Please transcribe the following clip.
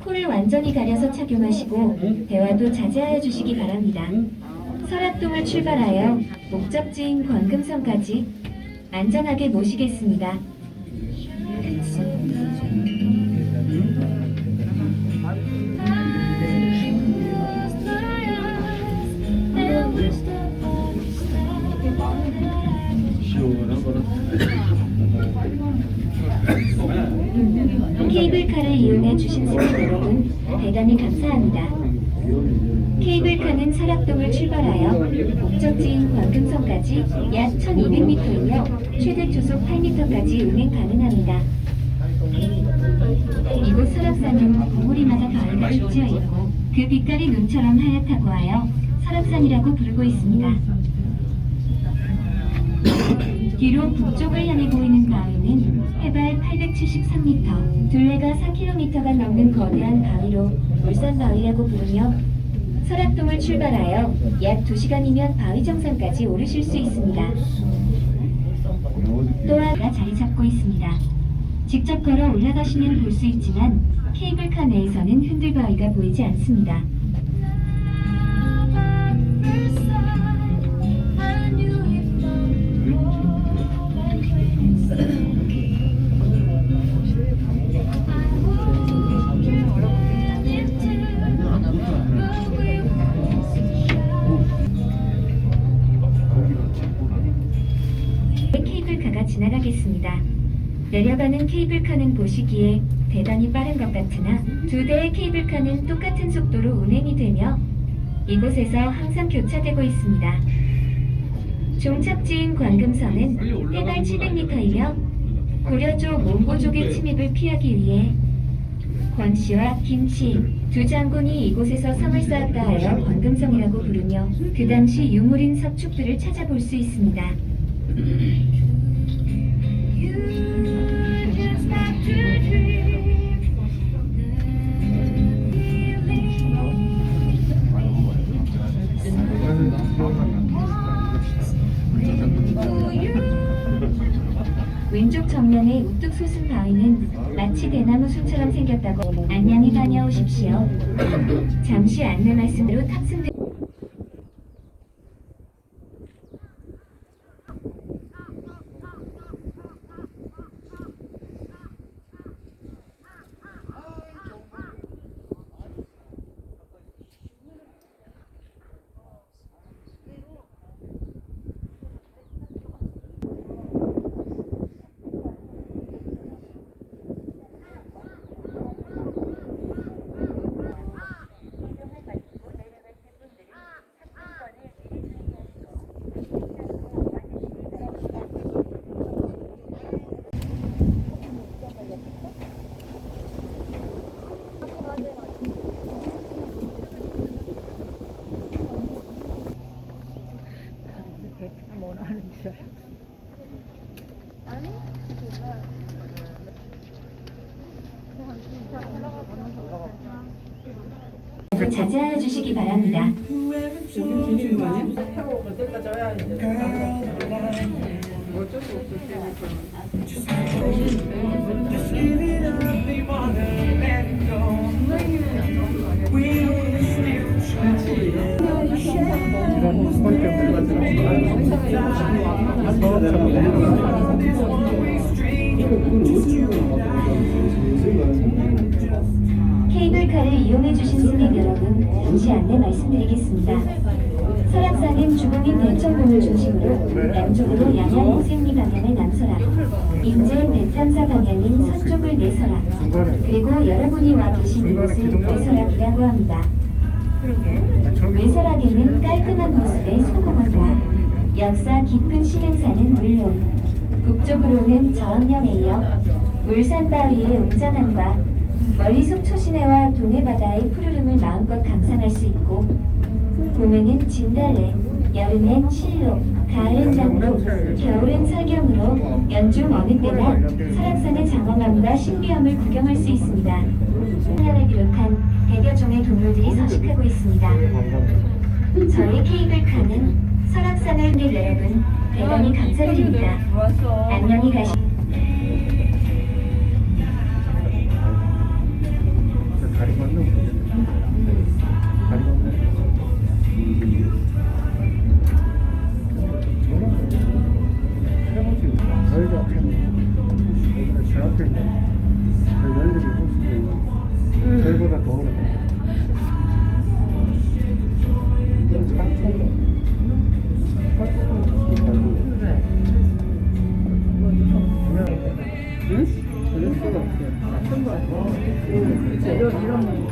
코를 완전히 가려서 착용하시고 대화도 자제하여 주시기 바랍니다. 설악동을 출발하여 목적지인 권금성까지 안전하게 모시겠습니다. 케이블카를 이용해 주신 승객 여러분 대단히 감사합니다. 케이블카는 설악동을 출발하여 목적지인 광금성까지 약 1200m이며 최대 초속 8m까지 운행 가능합니다. 이곳 설악산은 봉우리마다 바위가 쭉 있고 그 빛깔이 눈처럼 하얗다고 하여 설악산이라고 부르고 있습니다. 뒤로 북쪽을 향해 보이는 바위는 해발 873m, 둘레가 4km가 넘는 거대한 바위로 울산바위라고 부르며 설악동을 출발하여 약 2시간이면 바위 정상까지 오르실 수 있습니다. 또한 가 자리 잡고 있습니다. 직접 걸어 올라가시면 볼 수 있지만 케이블카 내에서는 흔들바위가 보이지 않습니다. 내려가는 케이블카는 보시기에 대단히 빠른 것 같으나 두 대의 케이블카는 똑같은 속도로 운행이 되며 이곳에서 항상 교차되고 있습니다. 종착지인 광금선은 해발 700m이며 고려족 몽고족의 침입을 피하기 위해 권 씨와 김 씨 두 장군이 이곳에서 성을 쌓았다 하여 광금성이라고 부르며 그 당시 유물인 석축들을 찾아볼 수 있습니다. 왼쪽 정면의 우뚝 솟은 바위는 마치 대나무 숲처럼 생겼다고 안녕히 다녀오십시오. 잠시 안내 말씀으로 탑승되 뭐라 하는 줄 알아. 자제하여 주시기 바랍니다. 케이블카를 이용해주신 승객 여러분, 잠시 안내 말씀드리겠습니다. 설악산은 주공인 대천봉을 중심으로 남쪽으로 양양 호생리 방향을 남서라, 인제 대탐사 방향인 서쪽을 내서라, 그리고 여러분이 와 계신 이곳을 외설악이라고 합니다. 외설악에는 깔끔한 모습의 소공원과 역사 깊은 신흥사는 물론 북쪽으로는 저언령에 이어 울산 바위의 웅장함과 멀리 속초 시내와 동해바다의 푸르름을 마음껏 감상할 수 있고 봄에는 진달래, 여름엔 실로, 가을엔 장로, 겨울엔 설경으로 연중 어느 때나 설악산의 장엄함과 신비함을 구경할 수 있습니다. 하나를 비롯한 백여 종의 동물들이 서식하고 있습니다. 저희 케이블카는 설악산을 늘 여러분 대단히 감사드립니다. 안녕히 가시. 것 같아요. 이런 이런